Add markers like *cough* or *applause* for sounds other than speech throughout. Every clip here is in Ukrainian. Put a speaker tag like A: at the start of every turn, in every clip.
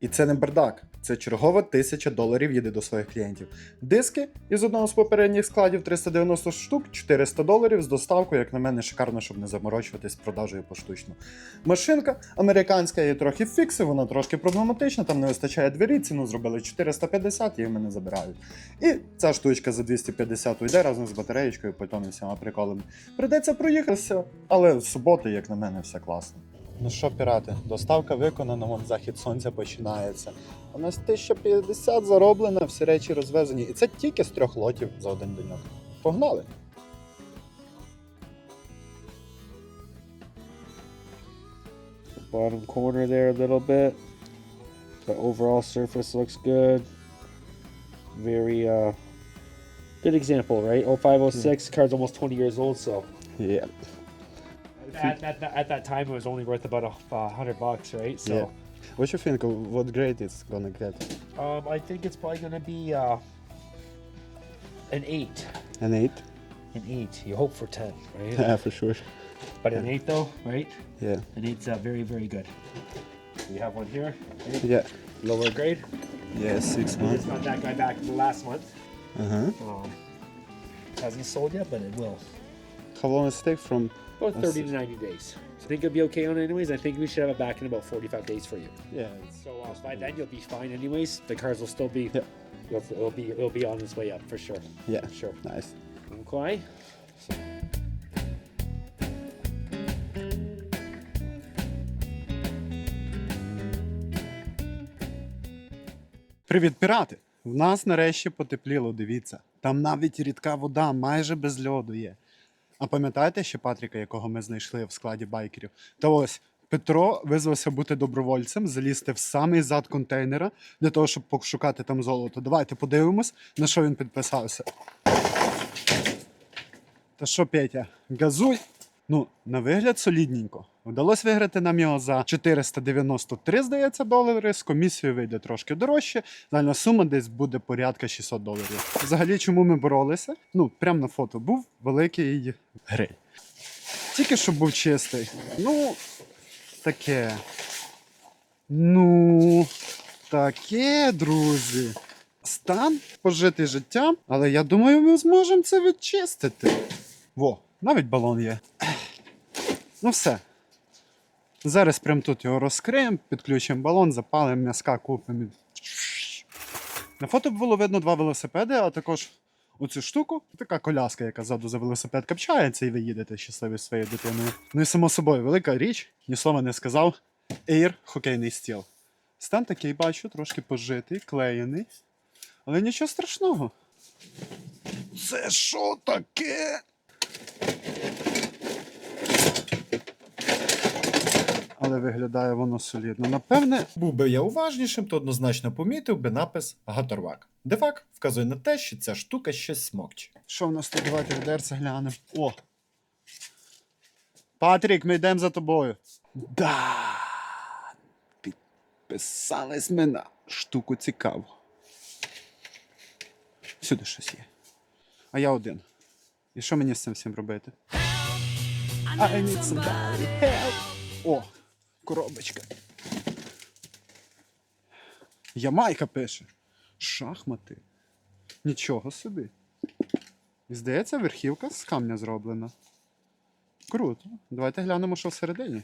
A: І це не бардак, це чергова тисяча доларів їде до своїх клієнтів. Диски із одного з попередніх складів 390 штук, 400 доларів з доставкою, як на мене, шикарно, щоб не заморочуватись продажею поштучно. Машинка американська є трохи фікси, вона трошки проблематична, там не вистачає двері, ціну зробили 450, її в мене забирають. І ця штучка за 250 йде разом з батареєчкою, питом і всіма приколами. Придеться проїхатися, але в суботу, як на мене, все класно. Ну що, пірати, доставка виконана, вон захід сонця починається. У нас 1050 зароблено, всі речі розвезені. І це тільки з трьох лотів за один деньок. Погнали!
B: bottom corner there a little bit. The overall surface looks good. Very uh good example, right? 0506 card's almost 20 years old, so
A: Yeah.
B: At, at, that- at that time it was only worth about a uh, hundred bucks, right? So
A: Yeah. What you think? What grade it's gonna get?
B: um, I think it's probably gonna be uh, an eight.
A: An 8?
B: An eight. You hope for ten, right?
A: Yeah, for sure.
B: but an eight though, right?
A: Yeah.
B: An eight's uh, very, very good. We have one here, right?
A: Yeah.
B: lower grade.
A: Yeah, 6
B: It's
A: months.
B: not that guy back last month.
A: Uh-huh.
B: Um, hasn't sold yet, but it will.
A: How long does it take from...
B: About
A: I
B: 30 to 90 days. I think it'll be okay on it anyways. I think we should have it back in about 45 days for you.
A: Yeah.
B: So uh, by then you'll be fine anyways. The cars will still be,
A: Yeah.
B: it'll, it'll be, it'll be on its way up for sure.
A: Yeah,
B: Sure.
A: nice.
B: Okay.
A: Привіт, пірати! В нас нарешті потепліло, дивіться. Там навіть рідка вода, майже без льоду є. А пам'ятаєте ще Патріка, якого ми знайшли в складі байкерів? Та ось Петро визвався бути добровольцем, залізти в самий зад контейнера для того, щоб пошукати там золото. Давайте подивимось, на що він підписався. Та що, Петя, газуй? Ну, на вигляд солідненько. Вдалося виграти нам його за 493, здається, долари. З комісією вийде трошки дорожче. Загальна сума десь буде порядка 600 доларів. Взагалі, чому ми боролися? Ну, прямо на фото був великий гриль. Тільки щоб був чистий. Ну, таке. Ну, таке, друзі. Стан пожити життям, але я думаю, ми зможемо це відчистити. Во, навіть балон є. Ну все. Зараз прямо тут його розкриємо, підключимо балон, запалимо м'язка, купимо. На фото було видно два велосипеди, а також оцю штуку, така коляска, яка ззаду за велосипед капчається, і ви їдете щасливі своєю дитиною. Ну і само собою, велика річ, ні слова не сказав. Air хокейний стіл. Стан такий бачу, трошки пожитий, клеєний. Але нічого страшного. Це що таке? Але виглядає воно солідно. Напевне,
C: Був би я уважнішим, то однозначно помітив би напис Гаторвак. Дефак вказує на те, що ця штука щось смокче.
A: що в нас тут? Давайте в глянемо. О! Патрік, ми йдемо за тобою. Да! Підписались ми на штуку цікаву. Всюди щось є. А я один. І що мені з цим всім робити? I need somebody help. О, коробочка. Ямайка пише. Шахмати. Нічого собі. І здається, верхівка з камня зроблена. Круто. Давайте глянемо, що всередині.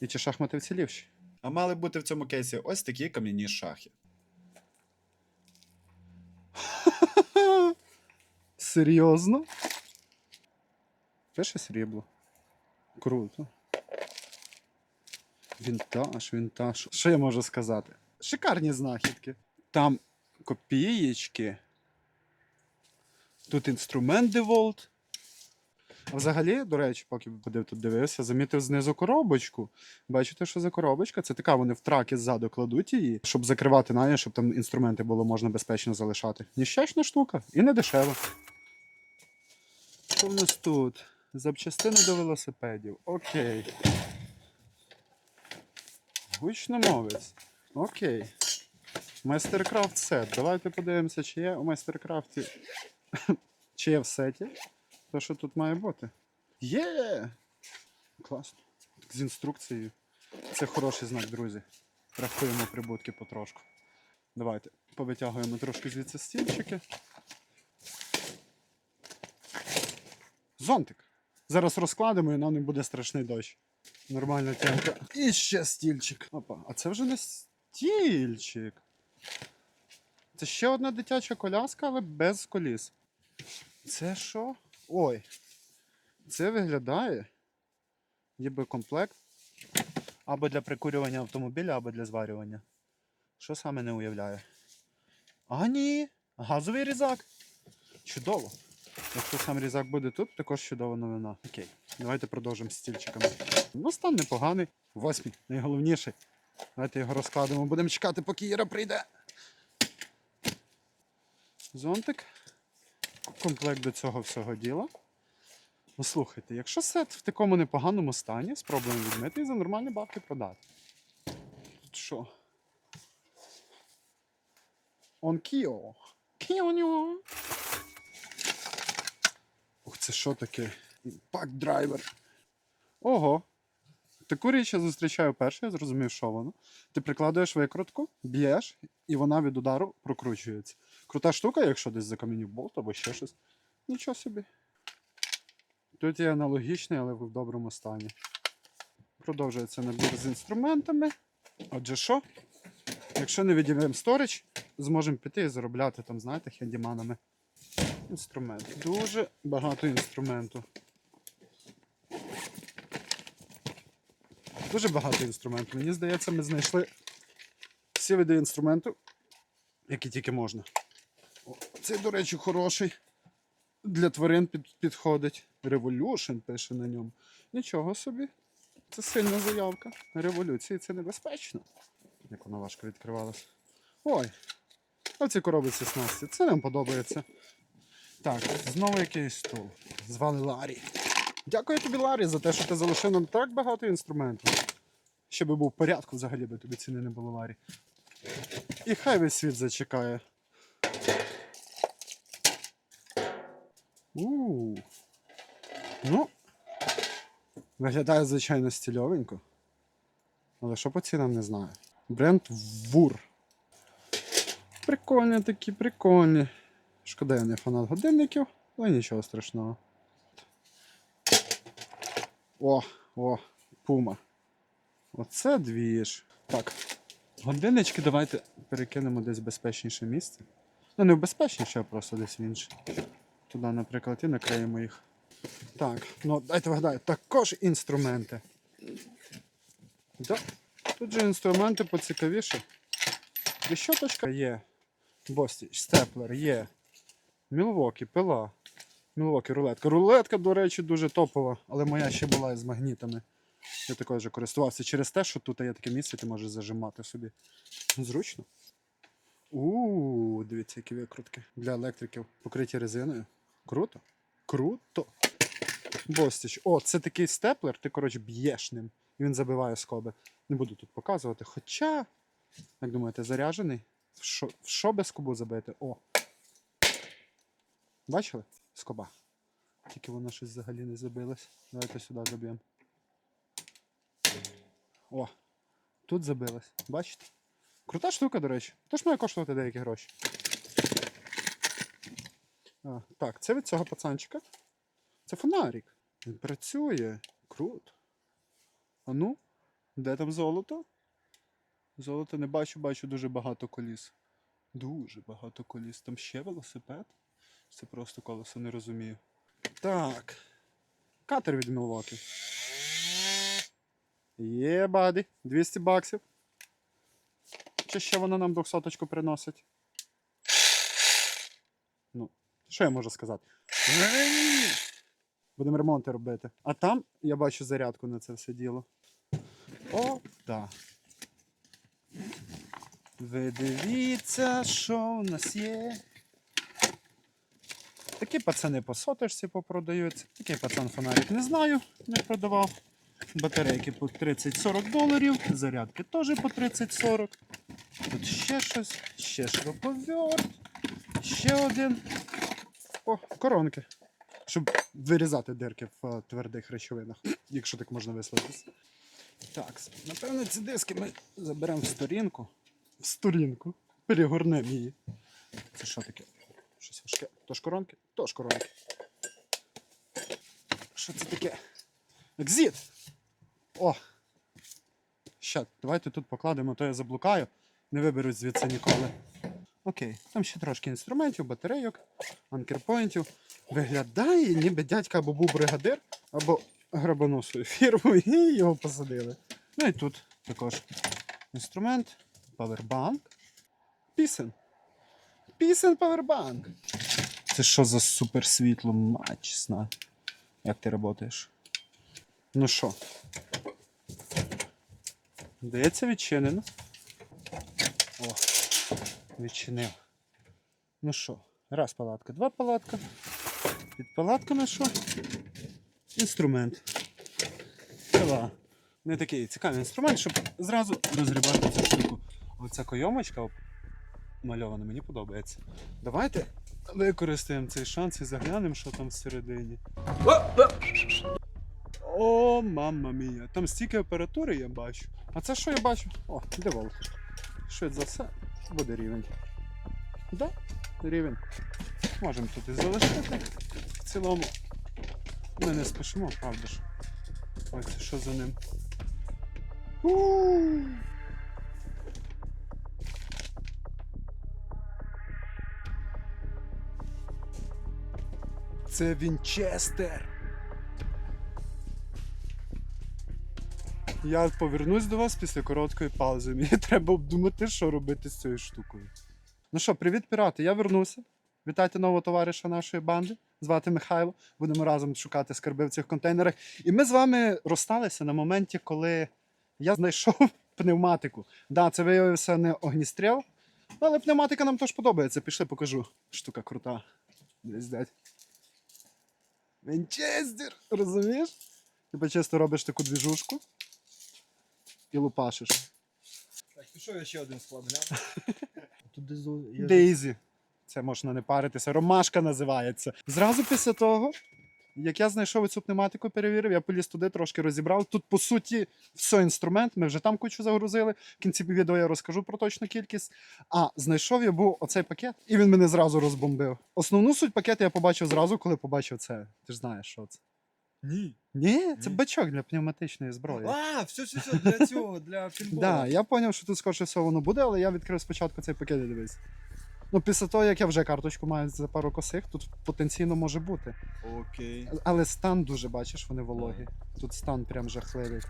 A: І чи шахмати вцілівші.
C: А мали бути в цьому кейсі ось такі кам'яні шахи. *laughs*
A: Серйозно? Пише срібло. Круто. Вінтаж, вінтаж. Що я можу сказати? Шикарні знахідки. Там копієчки. Тут інструмент DeWalt. А взагалі, до речі, поки ходив тут дивився, замітив знизу коробочку. Бачите, що за коробочка? Це така, вони в траки ззаду кладуть її, щоб закривати на щоб там інструменти було можна безпечно залишати. Ніщасна штука і не дешева. Що в нас тут? Запчастини до велосипедів. Окей. Гучномовець. Окей. Майстеркрафт сет. Давайте подивимося, чи є у майстеркрафті. *laughs* чи є в сеті. То, що тут має бути. Є! Класно. З інструкцією. Це хороший знак, друзі. Рахуємо прибутки потрошку. Давайте повитягуємо трошки звідси стільчики. Зонтик. Зараз розкладемо і нам не буде страшний дощ. Нормальна тямка. І ще стільчик. Опа, а це вже не стільчик. Це ще одна дитяча коляска, але без коліс. Це що? Ой. Це виглядає. Ніби комплект. Або для прикурювання автомобіля, або для зварювання. Що саме не уявляю? А ні! Газовий різак. Чудово. Якщо сам різак буде тут, також чудова новина. Окей, давайте продовжимо з стільчиками. Ну, стан непоганий. Восьмій, найголовніший. Давайте його розкладемо. Будемо чекати, поки Іра прийде. Зонтик. Комплект до цього всього діла. Ну слухайте, якщо сет в такому непоганому стані, спробуємо відмити і за нормальні бабки продати. Тут що? Он Кіо. Кіо-ньо. Це що таке? Імпакт драйвер. Ого. Таку річ я зустрічаю перше, я зрозумів, що воно. Ти прикладуєш викрутку, б'єш, і вона від удару прокручується. Крута штука, якщо десь закам'янів болт або ще щось. Нічого собі. Тут є аналогічний, але в доброму стані. Продовжується набір з інструментами. Отже, що? Якщо не відіймемо сторіч, зможемо піти і заробляти там, знаєте, хендіманами. Інструмент. Дуже багато інструменту. Дуже багато інструменту. Мені здається, ми знайшли всі види інструменту, які тільки можна. О, цей, до речі, хороший. Для тварин під, підходить. Revolution пише на ньому. Нічого собі. Це сильна заявка. Революції це небезпечно. Як вона важко відкривалась. Ой. Оці коробиці снасті. Це нам подобається. Так, знову якийсь стул. Звали Ларі. Дякую тобі, Ларі, за те, що ти залишив нам так багато інструментів. Ще би був в порядку, взагалі би тобі ціни не було, Ларі. І хай весь світ зачекає. у Ну, виглядає, звичайно, стильовенько. Але що по цінам не знаю. Бренд Вур. Прикольні такі, прикольні. Шкода, я не фанат годинників, але нічого страшного. О, о, пума. Оце двіж. Так. Годиннички давайте перекинемо десь в безпечніше місце. Ну, не в безпечніше, а просто десь в інше. Туди, наприклад, і накриємо їх. Так, ну дайте вгадаю, також інструменти. Да. Тут же інструменти поцікавіше. Тріщоточка є. Бостіч, степлер є. Мілвокі, пила. Мілвокі, рулетка. Рулетка, до речі, дуже топова, але моя ще була із магнітами. Я такою вже користувався через те, що тут є таке місце, ти можеш зажимати собі. Зручно. У, дивіться, які викрутки. Для електриків покриті резиною. Круто. Круто. Бостіч. О, це такий степлер, ти, коротше, б'єш ним. І він забиває скоби. Не буду тут показувати. Хоча, як думаєте, заряджений? В що, в що без скобу забити? О. Бачили? Скоба. Тільки воно щось взагалі не забилось. Давайте сюди заб'ємо. О, тут забилось. Бачите? Крута штука, до речі. Теж має коштувати деякі гроші. А, так, це від цього пацанчика. Це фонарик. Він працює. Круто. А ну, де там золото? Золото не бачу, бачу дуже багато коліс. Дуже багато коліс. Там ще велосипед. Це просто колесо не розумію. Так. Катер від Мілвокі. Є, баді. 200 баксів. Чи ще вона нам 200 приносить? Ну, що я можу сказати? Будемо ремонти робити. А там я бачу зарядку на це все діло. О, так. Ви дивіться, що в нас є. Такі пацани по соточці попродаються. Такий пацан фонарик не знаю, не продавав. Батарейки по 30-40 доларів, зарядки теж по 30-40. Тут ще щось, ще шуруповерт, ще один. О, коронки. Щоб вирізати дирки в е, твердих речовинах, якщо так можна висловитися. Так, напевно, ці диски ми заберемо в сторінку. В сторінку. Перегорнемо її. Це що таке? Щось важке. Тож коронки? Тож коронки. Що це таке? Екзит! О! Ща, давайте тут покладемо, то я заблукаю. Не виберусь звідси ніколи. Окей, там ще трошки інструментів, батарейок, анкерпоінтів. Виглядає, ніби дядька або був бригадир, або грабанув свою фірму *laughs* і його посадили. Ну і тут також інструмент, павербанк. Пісен. Пісен павербанк. Це що за суперсвітло, мачесна. Як ти працюєш? Ну що? Здається, відчинено. О, відчинив. Ну що, раз палатка, два палатка. Під палатками що? Інструмент. Пила. Не такий цікавий інструмент, щоб зразу розгрібати цю штуку. Оця койомочка мальована, мені подобається. Давайте використаємо цей шанс і заглянемо, що там всередині. О, мамма мія. Там стільки апаратури я бачу. А це що я бачу? О, девол. Швидше за все, буде рівень. Да, рівень. Можемо тут і залишити. В цілому ми не спішимо, правда ж. Ось це що за ним. У! Це Вінчестер. Я повернусь до вас після короткої паузи. *laughs* Мені треба обдумати, що робити з цією штукою. Ну що, привіт, пірати. Я вернуся. Вітайте нового товариша нашої банди. Звати Михайло. Будемо разом шукати скарби в цих контейнерах. І ми з вами розсталися на моменті, коли я знайшов *laughs* пневматику. Да, це виявився не огністріл, але пневматика нам теж подобається. Пішли, покажу. Штука крута. Десь дать. Вінчестер! Розумієш? Типа чисто робиш таку двіжушку і лупашиш.
D: Так, пішов я ще один склад глянув. Тут десь є
A: Дейзі. Це можна не паритися. Ромашка називається. Зразу після того, як я знайшов цю пневматику, перевірив, я поліз туди, трошки розібрав. Тут, по суті, все інструмент. Ми вже там кучу загрузили. В кінці відео я розкажу про точну кількість. А знайшов я був оцей пакет, і він мене зразу розбомбив. Основну суть пакету я побачив зразу, коли побачив це. Ти ж знаєш, що це.
D: Ні.
A: Ні, це
D: Ні.
A: бачок для пневматичної зброї.
D: А, все, все, все, для цього, для *laughs* пінбола.
A: Да, я зрозумів, що тут скоріше всього воно буде, але я відкрив спочатку цей пакет і дивись. Ну, після того, як я вже карточку маю за пару косих, тут потенційно може бути.
D: Окей.
A: Але стан дуже, бачиш, вони вологі. Тут стан прям жахливий.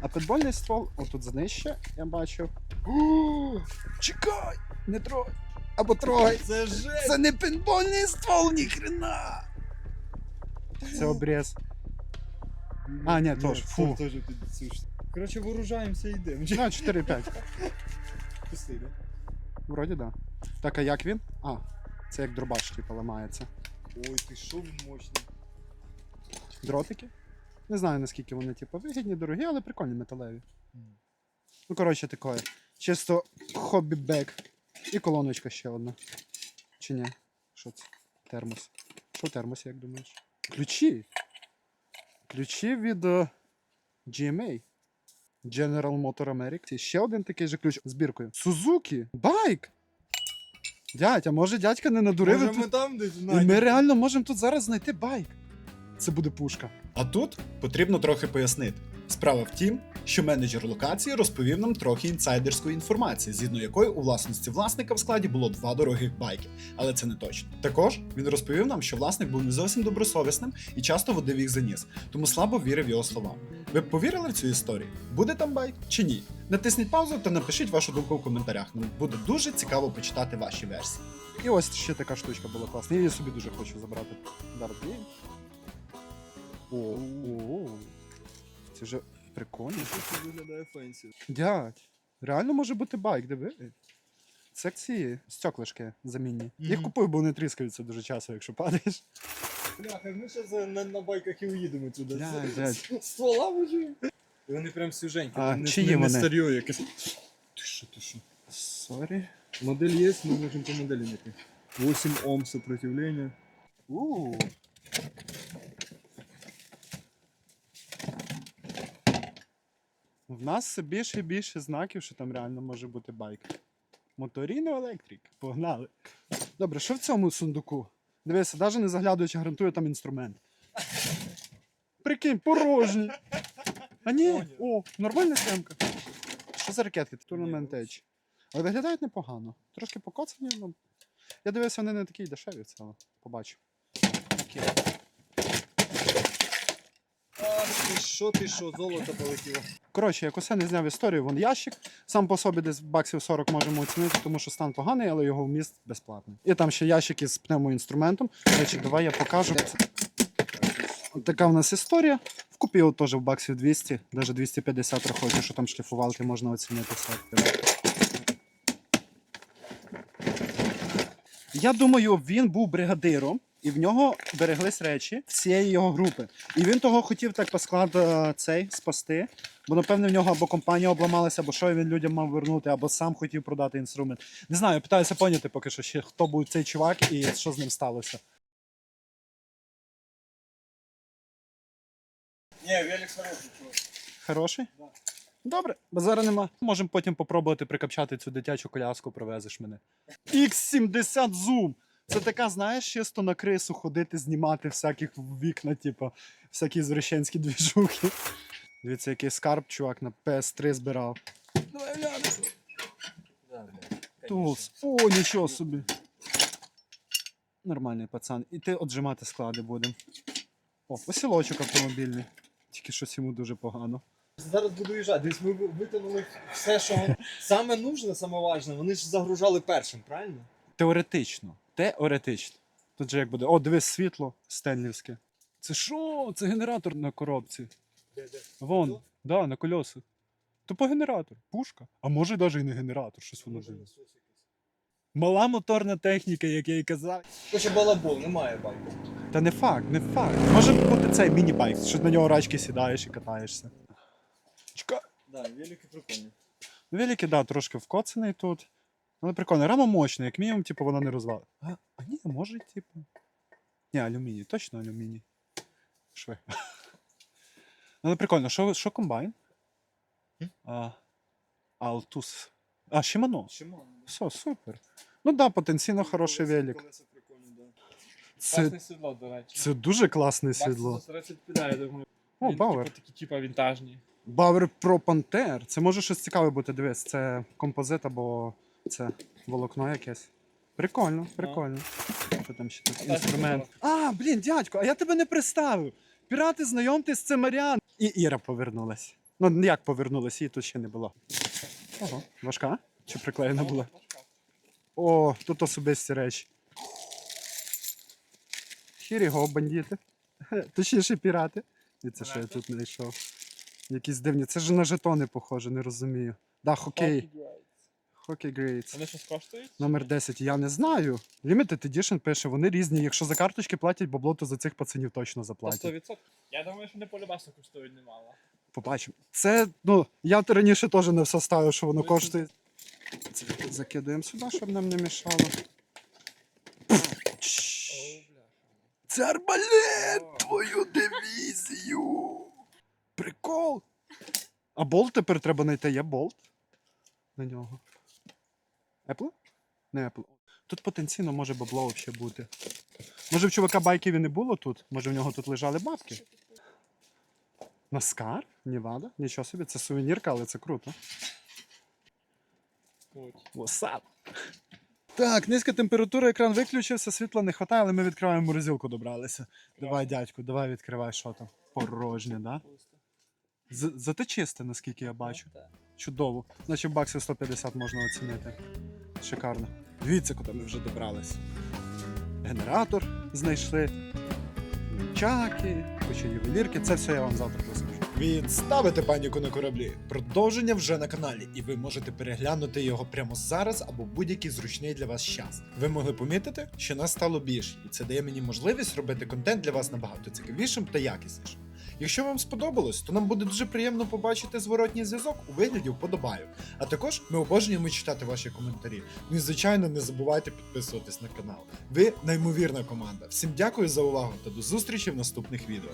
A: А підбольний ствол, отут знижче, я бачив. О, чекай! Не трогай! Або трогай!
D: Це жесть!
A: Це не пінбольний ствол, ніхрена! Це обріз. А, ні, тож, фу.
D: Теж під цю штуку. Коротше, вооружаємося і йдемо.
A: Ну, 4-5.
D: Пусти, да?
A: Вроді да. Так, а як він? А, це як дробаш, типу, ламається.
D: Ой, ти що мощний.
A: Дротики. Не знаю, наскільки вони, типу, вигідні, дорогі, але прикольні металеві. Ну, коротше, таке. Чисто хобі-бек. І колоночка ще одна. Чи ні? Що це? Термос. Що в термосі, як думаєш? Ключі. Ключі від е, GMA. General Motor America. Ще один такий же ключ з біркою. Сузуки! Байк! Дядь, а може дядька не надурив? і
D: Може
A: тут-
D: ми там десь
A: І
D: знайдемо?
A: ми реально можемо тут зараз знайти байк. Це буде пушка.
C: А тут потрібно трохи пояснити. Справа в тім, що менеджер локації розповів нам трохи інсайдерської інформації, згідно якої у власності власника в складі було два дорогих байки, але це не точно. Також він розповів нам, що власник був не зовсім добросовісним і часто водив їх за ніс, тому слабо вірив його словам. Ви б повірили в цю історію? Буде там байк чи ні? Натисніть паузу та напишіть вашу думку в коментарях. Нам буде дуже цікаво почитати ваші версії.
A: І ось ще така штучка була класна. Я її собі дуже хочу забрати. Дарт Вейдер. О, о, це вже прикольно.
D: Це виглядає фенсі.
A: Дядь, реально може бути байк, диви. Це ці стеклишки замінні. Їх
D: Мгм.
A: купую, бо вони тріскаються дуже часто, якщо падаєш.
D: Бляха, ми зараз на, на байках і уїдемо туди. З-
A: дядь.
D: Ствола може. І вони прям свіженькі.
A: А,
D: не,
A: чиї
D: не,
A: вони?
D: не старьо якесь. Ти що, ти що?
A: Сорі.
D: Модель є, ми можемо по моделі знайти. 8 Ом сопротивлення.
A: У. В нас все більше і більше знаків, що там реально може бути байк. Моторіно електрик. Погнали. Добре, що в цьому сундуку? Дивися, навіть не заглядуючи, гарантую там інструмент. Прикинь, порожній. А ні, о, нормальна схемка. Що за ракетки? Tournament Edge. Але виглядають непогано. Трошки покоцані, ну. Я дивився, вони не такі дешеві в цілому. Побачу.
D: Ах, ти що, ти що, золото полетіло.
A: Коротше, як усе не зняв історію, вон ящик. Сам по собі десь баксів 40 можемо оцінити, тому що стан поганий, але його вміст безплатний. І там ще ящик із пневмоінструментом. Речі, давай я покажу. Така в нас історія. Вкупі його теж в баксів 200, навіть 250 рахується, що там шліфувалки можна оцінити. Я думаю, він був бригадиром, і в нього береглись речі всієї його групи. І він того хотів так по складу е, цей спасти. Бо, напевне, в нього або компанія обламалася, або що він людям мав вернути, або сам хотів продати інструмент. Не знаю, питаюся поняти поки що, ще хто був цей чувак і що з ним сталося.
D: Ні, велик хороший.
A: Хороший? Добре, базара нема. Можемо потім попробувати прикапчати цю дитячу коляску, провезеш мене. X70 Zoom! Це така, знаєш, чисто на крису ходити, знімати всяких вікна, типу, всякі зврещенські *laughs* двіжухи. Дивіться, який скарб, чувак, на PS3 збирав. Давай глянемо. Тулс. О, нічого собі. Нормальний пацан. І ти отжимати склади будемо. О, осілочок автомобільний. Тільки щось йому дуже погано.
D: Зараз буду їжджати. Десь ми витягнули все, що саме нужне, саме важне. Вони ж загружали першим, правильно?
A: Теоретично. Теоретично. Тут же як буде. О, дивись, світло стенлівське. Це що? Це генератор на коробці.
D: Де, де?
A: Вон,
D: Тут?
A: да, на колесах. То по генератор, пушка. А може навіть і не генератор, щось воно дивне. Мала моторна техніка, як я і казав.
D: Хоче балабол, немає байку.
A: Та не факт, не факт. Може бути цей міні-байк, що на нього рачки сідаєш і катаєшся. Чекай.
D: Да, велики прикольні.
A: Великий, да, трошки вкоцаний тут. Але прикольно, рама мощна, як мінімум, типу, вона не розвалить. А, а ні, може, типу. Ні, алюміній, точно алюміній. Шви. *laughs* Але прикольно, що, що комбайн? А, Altus. А, Shimano.
D: Шимон.
A: Все, супер. Ну да, потенційно хороший велик. Це,
E: Класне сідло, до речі.
A: це дуже класне сідло.
E: за 35, я думаю.
A: О,
E: Він,
A: Бауер.
E: Типу, такі, типа, вінтажні.
A: Бауер Pro Panther. Це може щось цікаве бути, дивись, це композит або це волокно якесь. Прикольно, прикольно. Що там ще тут? Інструмент. А, блін, дядько, а я тебе не представив. Пірати, знайомтесь, це Маріан. І Іра повернулась. Ну, як повернулась, її тут ще не було. Ого, важка? Чи приклеєна була? О, тут особисті речі. Хіріго, бандити. *laughs* Точніше, пірати. І це що я тут знайшов. Якісь дивні. Це ж на жетони похоже, не розумію. Да, хокей. Хокей Грейтс.
E: Вони щось коштують?
A: Номер 10. Я не знаю. Limited Edition пише, вони різні. Якщо за карточки платять бабло, то за цих пацанів точно заплатять.
E: 100%. Я думаю, що не полюбасно коштують немало.
A: Побачимо. Це, ну, я раніше теж не все ставив, що воно коштує. Це закидуємо сюди, щоб нам не мішало. Це арбалет! Твою дивізію! Прикол! А болт тепер треба знайти. Є болт на нього. Apple? Не Apple. Тут потенційно може бабло взагалі бути. Може в чувака байків і не було тут? Може в нього тут лежали бабки? Наскар? Невада? Нічого собі, це сувенірка, але це круто. Васап. Так, низька температура, екран виключився, світла не вистачає, але ми відкриваємо морозилку, добралися. Давай, дядьку, давай відкривай, що там. Порожнє, да? Зате чисте, наскільки я бачу. Чудово. Значить, баксів 150 можна оцінити. Шикарно. Дивіться, куди ми вже добрались. Генератор знайшли. Чаки, куча ювелірки. Це все я вам завтра розкажу.
C: Відставити паніку на кораблі. Продовження вже на каналі, і ви можете переглянути його прямо зараз або будь-який зручний для вас час. Ви могли помітити, що нас стало більше, і це дає мені можливість робити контент для вас набагато цікавішим та якіснішим. Якщо вам сподобалось, то нам буде дуже приємно побачити зворотній зв'язок у вигляді вподобаю. А також ми обожнюємо читати ваші коментарі. Ну і звичайно, не забувайте підписуватись на канал. Ви неймовірна команда. Всім дякую за увагу та до зустрічі в наступних відео.